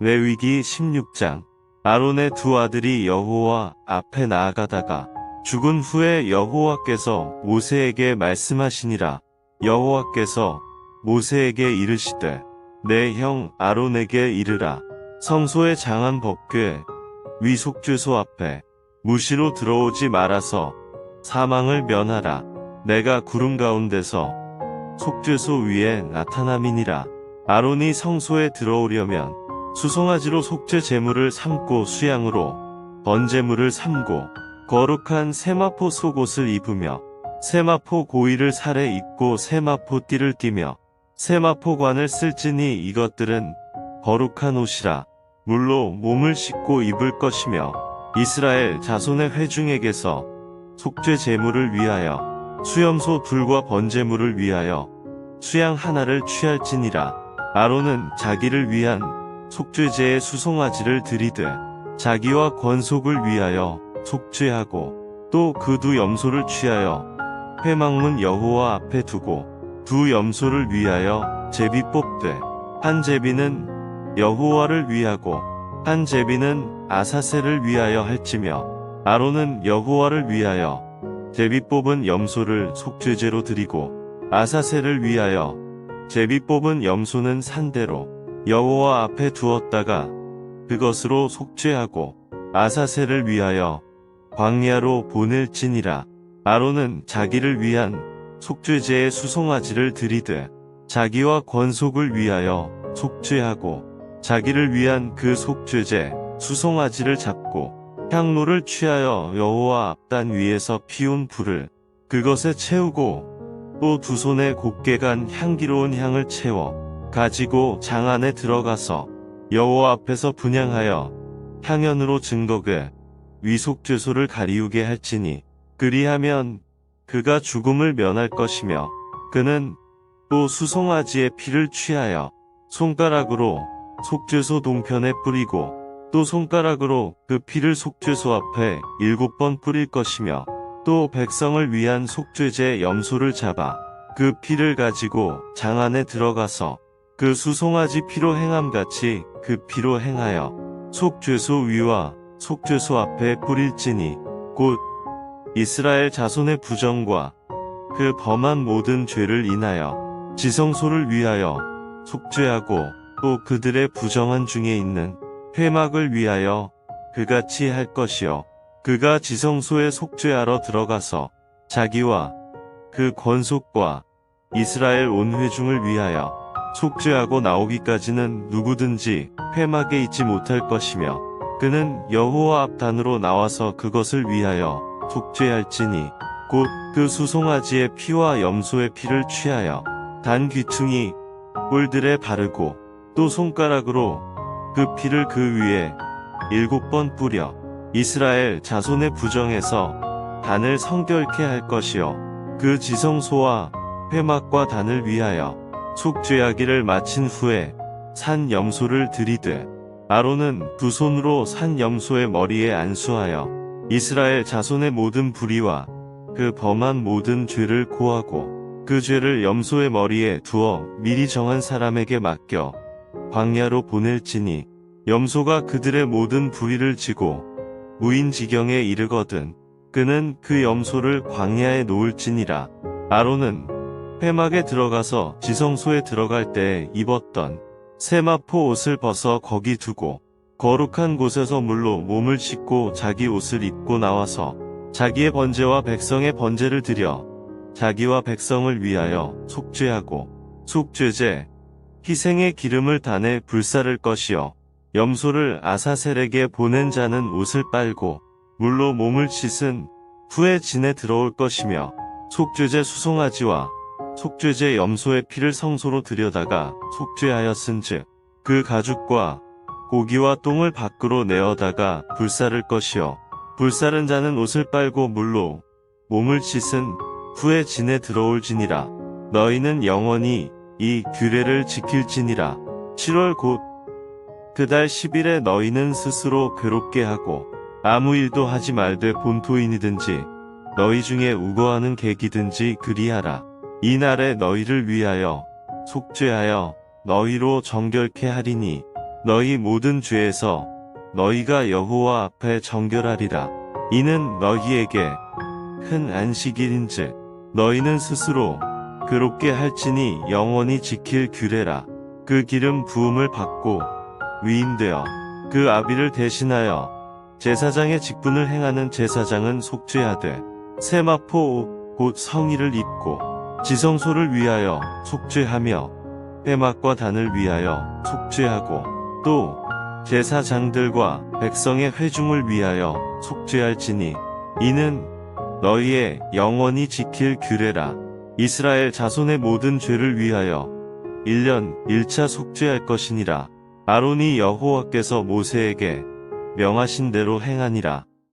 레위기 16장. 아론의 두 아들이 여호와 앞에 나아가다가 죽은 후에 여호와께서 모세에게 말씀하시니라. 여호와께서 모세에게 이르시되 내 형 아론에게 이르라. 성소의 장한 법궤 위속죄소 앞에 무시로 들어오지 말아서 사망을 면하라. 내가 구름 가운데서 속죄소 위에 나타남이니라. 아론이 성소에 들어오려면 수송아지로 속죄 제물을 삼고 수양으로 번제물을 삼고 거룩한 세마포 속옷을 입으며 세마포 고이를 살에 입고 세마포 띠를 띠며 세마포관을 쓸지니 이것들은 거룩한 옷이라 물로 몸을 씻고 입을 것이며 이스라엘 자손의 회중에게서 속죄 제물을 위하여 수염소 둘과 번제물을 위하여 수양 하나를 취할지니라. 아론은 자기를 위한 속죄제의 수송아지를 드리되 자기와 권속을 위하여 속죄하고 또 그 두 염소를 취하여 회막문 여호와 앞에 두고 두 염소를 위하여 제비 뽑되 한 제비는 여호와를 위하고 한 제비는 아사셀을 위하여 할지며 아론은 여호와를 위하여 제비 뽑은 염소를 속죄제로 드리고 아사셀을 위하여 제비 뽑은 염소는 산대로 여호와 앞에 두었다가 그것으로 속죄하고 아사셀을 위하여 광야로 보낼지니라. 아론은 자기를 위한 속죄제의 수송아지를 드리되 자기와 권속을 위하여 속죄하고 자기를 위한 그 속죄제 수송아지를 잡고 향로를 취하여 여호와 앞단 위에서 피운 불을 그것에 채우고 또 두 손에 곱게 간 향기로운 향을 채워 가지고 장 안에 들어가서 여호와 앞에서 분향하여 향연으로 증거게 위속 죄소를 가리우게 할지니 그리하면 그가 죽음을 면할 것이며 그는 또 수송아지의 피를 취하여 손가락으로 속죄소 동편에 뿌리고 또 손가락으로 그 피를 속죄소 앞에 일곱 번 뿌릴 것이며 또 백성을 위한 속죄제 염소를 잡아 그 피를 가지고 장 안에 들어가서 그 수송아지 피로 행함 같이 그 피로 행하여 속죄소 위와 속죄소 앞에 뿌릴지니 곧 이스라엘 자손의 부정과 그 범한 모든 죄를 인하여 지성소를 위하여 속죄하고 또 그들의 부정한 중에 있는 회막을 위하여 그같이 할 것이요. 그가 지성소에 속죄하러 들어가서 자기와 그 권속과 이스라엘 온 회중을 위하여 속죄하고 나오기까지는 누구든지 회막에 있지 못할 것이며 그는 여호와 앞단으로 나와서 그것을 위하여 속죄할지니 곧 그 수송아지의 피와 염소의 피를 취하여 단 귀퉁이 뿔들에 바르고 또 손가락으로 그 피를 그 위에 일곱 번 뿌려 이스라엘 자손의 부정에서 단을 성결케 할 것이요. 그 지성소와 회막과 단을 위하여 속죄하기를 마친 후에 산 염소를 들이되 아론은 두 손으로 산 염소의 머리에 안수하여 이스라엘 자손의 모든 불의와 그 범한 모든 죄를 고하고 그 죄를 염소의 머리에 두어 미리 정한 사람에게 맡겨 광야로 보낼지니 염소가 그들의 모든 불의를 지고 무인 지경에 이르거든 그는 그 염소를 광야에 놓을지니라. 아론은 회막에 들어가서 지성소에 들어갈 때 입었던 세마포 옷을 벗어 거기 두고 거룩한 곳에서 물로 몸을 씻고 자기 옷을 입고 나와서 자기의 번제와 백성의 번제를 드려 자기와 백성을 위하여 속죄하고 속죄제 희생의 기름을 단에 불사를 것이요. 염소를 아사셀에게 보낸 자는 옷을 빨고 물로 몸을 씻은 후에 진에 들어올 것이며 속죄제 수송아지와 속죄제 염소의 피를 성소로 들여다가 속죄하였은즉 그 가죽과 고기와 똥을 밖으로 내어다가 불사를 것이요. 불사른 자는 옷을 빨고 물로 몸을 씻은 후에 진에 들어올지니라. 너희는 영원히 이 규례를 지킬지니라. 7월 곧 그달 10일에 너희는 스스로 괴롭게 하고 아무 일도 하지 말되 본토인이든지 너희 중에 우거하는 객이든지 그리하라 이 날에 너희를 위하여 속죄하여 너희로 정결케 하리니 너희 모든 죄에서 너희가 여호와 앞에 정결하리라. 이는 너희에게 큰 안식일인즉 너희는 스스로 그롭게 할지니 영원히 지킬 규례라. 그 기름 부음을 받고 위임되어 그 아비를 대신하여 제사장의 직분을 행하는 제사장은 속죄하되 세마포 옷곧 성의를 입고 지성소를 위하여 속죄하며 빼막과 단을 위하여 속죄하고 또 제사장들과 백성의 회중을 위하여 속죄할지니 이는 너희의 영원히 지킬 규례라. 이스라엘 자손의 모든 죄를 위하여 1년 1차 속죄할 것이니라. 아론이 여호와께서 모세에게 명하신 대로 행하니라